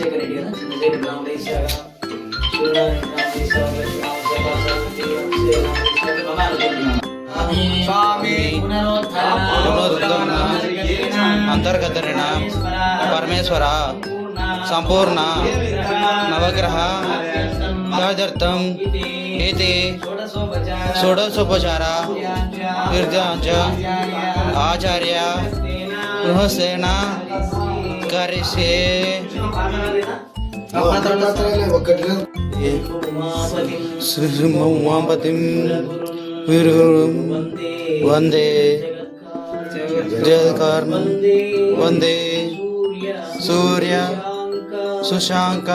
జయవర్ధన గోత్రం జీవన గోత్రోద్భవస్యాః వీరబ్రహ్మ కషాయ దేవమకాశే నామదేశ శివలచ్చమ్మ శివలక్ష్మ తిరుపాలు తిరుపాలు చంద్రమోకం చంద్రశేఖర్ రెడ్డి కదా చంద్రశేఖర్ నామదేశాగా సూర్యనారాయణ స్వామి అంతర్గతరిణ పరమేశ్వర సంపూర్ణ నవగ్రహ తదర్థం ఇది షోడశోపచార తీర్థాంచ ఆచార్య గృహసేన కరిసే. మాత్రమే ఒక్కటి లేదు శ్రీ వందే. జయకార్ణం వందే. సూర్య సుశాంక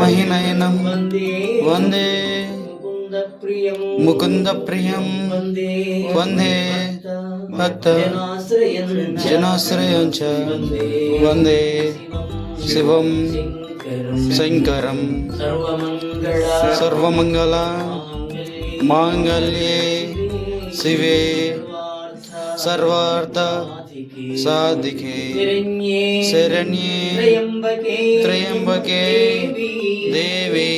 మహినయనం వందే. ముకుంద ప్రియం వందే భక్త జనాశ్రయం చ వందే శివం శంకరం సర్వమంగళ మాంగళ్యే శివే సర్వార్థ సాధికే శరణ్యే త్రయంబకే దేవి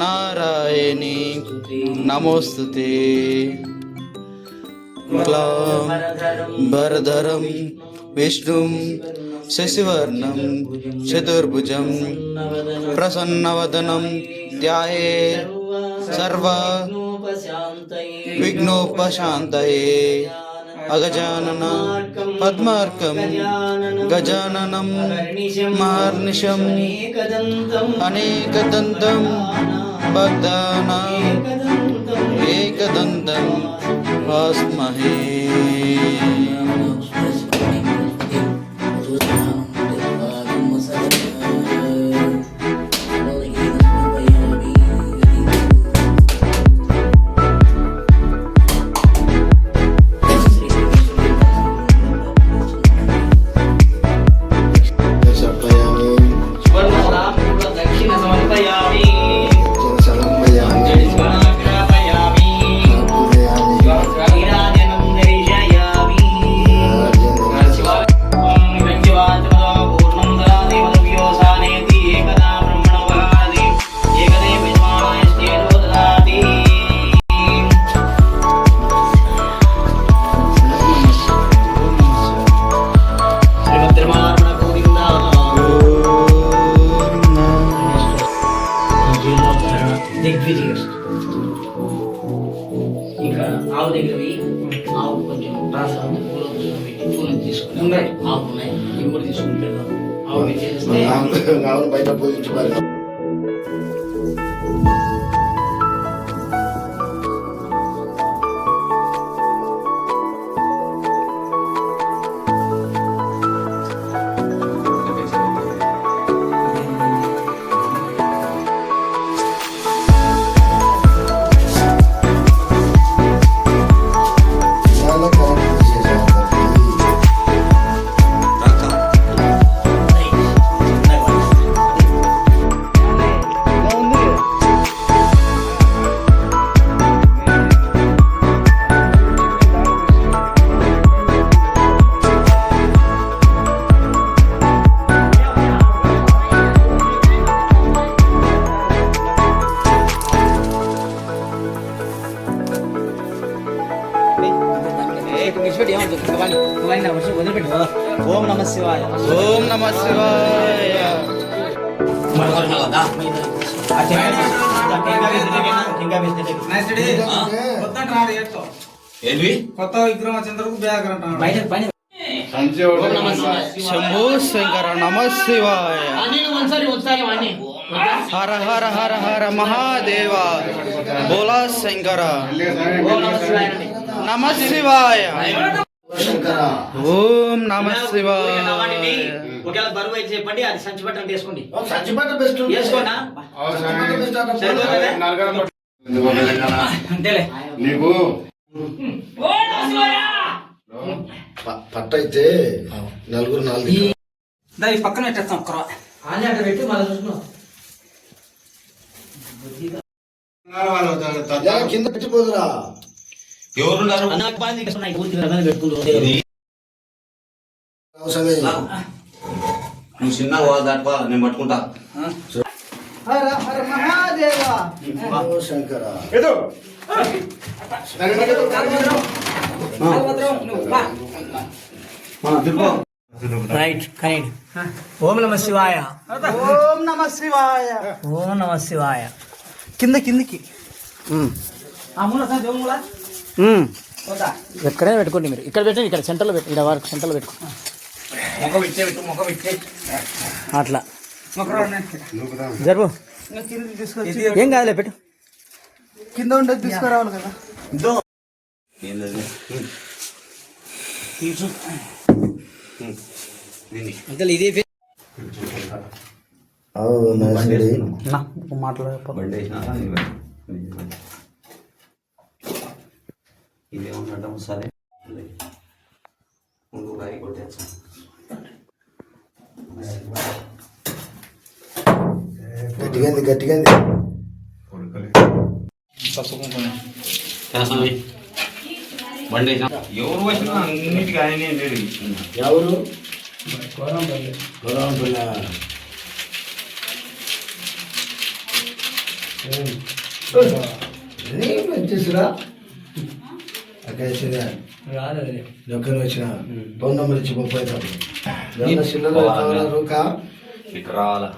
నారాయణి నమోస్తుతే భరధరం విష్ణుం శశివర్ణం చతుర్భుజం ప్రసన్నవదనం ధ్యాయే సర్వ విఘ్నోపశాంతయే అగజానన పద్మార్కం గజాననం మహర్నిశం అనేకదంతం भक्तानाम् एकदन्तम् अस्महे ఉన్నాయి ఇవి కూడా తీసుకుని పెడదాం ఆవు పెట్టేస్తే ఆవును బయట పూజించి ఏంటివి కొత్త విగ్రహం వచ్చేందుకు బ్యాగ్ అంటాడు బయట పైన. శంభు శంకర నమ శివాయ. హర హర హర హర మహాదేవ. బోలా శంకర. నమ శివాయ ఓం నమ శివాయ. ఒకవేళ బరువు అయితే చెప్పండి అది సంచి వేసుకోండి. ఓ, సంచిపట్ట బెస్ట్ నీకు? పట్ట అయితే నలుగురు నాలుగు దా ఈ పక్కన పెట్టేస్తాం ఒక్కరో ఆనే అక్కడ పెట్టి మళ్ళీ చూసుకున్నాం కింద పెట్టిపోదురా. ఎవరున్నారు? నువ్వు చిన్న దాటిపా నేను పట్టుకుంటా. హర హర మహాదేవ ఓ శంకర రైట్ కరెంట్ ఓం నమ శివాయ ఓం నమ శివాయ ఓం నమ శివాయ కింద కిందికి ఎక్కడైనా పెట్టుకోండి మీరు ఇక్కడ పెట్టండి ఇక్కడ సెంటర్లో పెట్టు ఇక్కడ వరకు సెంటర్లో పెట్టుకో మొక్క పెట్టే పెట్టు మొక్క పెట్టే అట్లా జరుపు. ఏం కాదులే పెట్టు. కింద ఉండేది తీసుకురావాలి కదా. ఏంటది తీసు. దీన్ని. అంతే ఇదే అవునా సరే? ముందు రాయి కొట్టేస్తా. గట్టిగా గట్టిగా ఎవరు వచ్చినా అన్నిటికీ ఆయనే లేడు ఎవరు? వచ్చేసిరా? అక్కడ వచ్చిన పోతాడు చిల్లర కావాలా రూకా? రావాలా?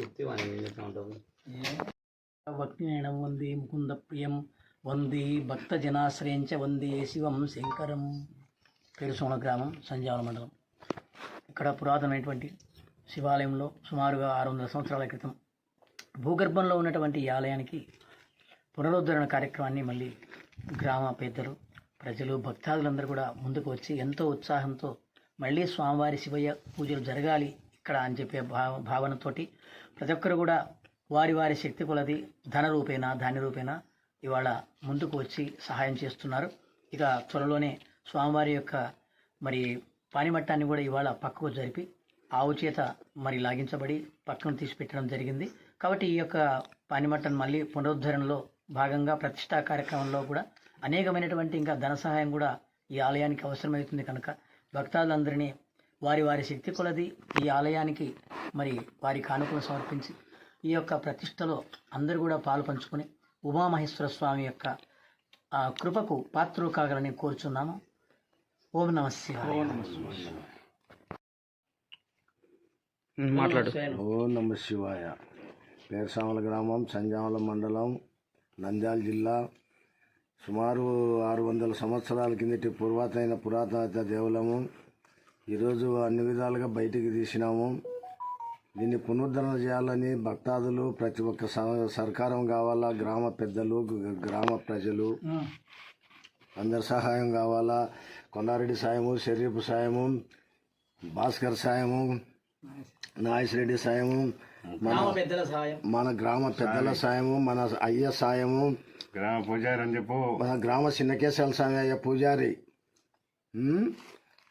చెప్తే ఏం? చేస్తా వందే ముకుంద ప్రియం వందే భక్త జనాశ్రయించ వందే శివం శంకరం. పెరుసోన గ్రామం సంజావన మండలం. ఇక్కడ పురాతనమైనటువంటి శివాలయంలో సుమారుగా ఆరు వందల సంవత్సరాల క్రితం భూగర్భంలో ఉన్నటువంటి ఈ ఆలయానికి పునరుద్ధరణ కార్యక్రమాన్ని మళ్ళీ గ్రామ పెద్దలు ప్రజలు భక్తాదులందరూ కూడా ముందుకు వచ్చి ఎంతో ఉత్సాహంతో మళ్ళీ స్వామివారి శివయ్య పూజలు జరగాలి ఇక్కడ అని చెప్పే భావ భావనతోటి ప్రతి ఒక్కరు కూడా వారి వారి శక్తి కొలది ధన రూపేణ ధాన్య రూపేణ ఇవాళ ముందుకు వచ్చి సహాయం చేస్తున్నారు. ఇక త్వరలోనే స్వామివారి యొక్క మరి పానిమట్టాన్ని కూడా ఇవాళ పక్కకు జరిపి ఆవు చేత మరి లాగించబడి పక్కన తీసి పెట్టడం జరిగింది. కాబట్టి ఈ యొక్క పానిమట్టను మళ్ళీ పునరుద్ధరణలో భాగంగా ప్రతిష్టా కార్యక్రమంలో కూడా అనేకమైనటువంటి ఇంకా ధన సహాయం కూడా ఈ ఆలయానికి అవసరమవుతుంది కనుక భక్తాదులందరినీ వారి వారి శక్తి కొలది ఈ ఆలయానికి మరి వారి కానుకలు సమర్పించి ఈ యొక్క ప్రతిష్టలో అందరూ కూడా పాలు పంచుకొని ఉమామహేశ్వర స్వామి యొక్క ఆ కృపకు పాత్రలు కాగలని కోరుచున్నాము. ఓం నమ శివాయ. మాట్లాడు. ఓ నమ శివాయ. పేర్సామల గ్రామం సంజామల మండలం నంద్యాల జిల్లా. సుమారు ఆరు వందల సంవత్సరాల కిందటి పూర్వతైన పురాతన దేవాలయము. ఈరోజు అన్ని విధాలుగా బయటికి తీసినాము. దీన్ని పునరుద్ధరణ చేయాలని భక్తాదులు ప్రతి ఒక్క స- సహకారం కావాలా? గ్రామ పెద్దలు గ్రామ ప్రజలు. అందరి సహాయం కావాలా? కొండారెడ్డి సాయము షరీఫ్ సాయము భాస్కర్ సాయము నాగేశ్వరెడ్డి సాయము మన గ్రామ పెద్దల సహాయం మన గ్రామ పెద్దల సాయము మన అయ్య సాయము. గ్రామ పూజారి అని చెప్పు. మన గ్రామ చిన్నకేశాల స్వామి అయ్య పూజారి.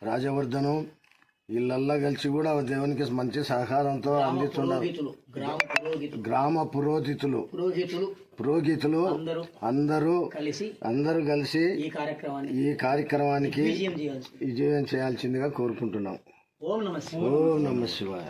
రాజవర్ధను వీళ్ళల్లా కలిసి కూడా దేవునికి మంచి సహకారంతో అందిస్తున్నారు. గ్రామ పురోహితులు. పురోహితులు. అందరూ అందరూ కలిసి అందరూ కలిసి ఈ కార్యక్రమానికి విజయం చేయాల్సి విజయం చేయాల్సిందిగా కోరుకుంటున్నాం. ఓం నమ శివాయ.